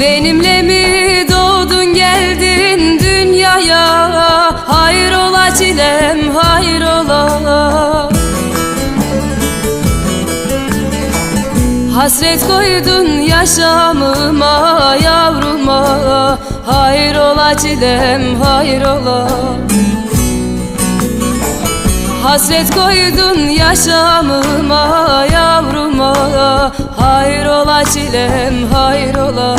Benimle mi doğdun geldin dünyaya? Hayrola çilem hayrola. Hasret koydun yaşamıma yavruma. Hayrola çilem hayrola. Hasret koydun yaşamıma Hayrola çilem hayrola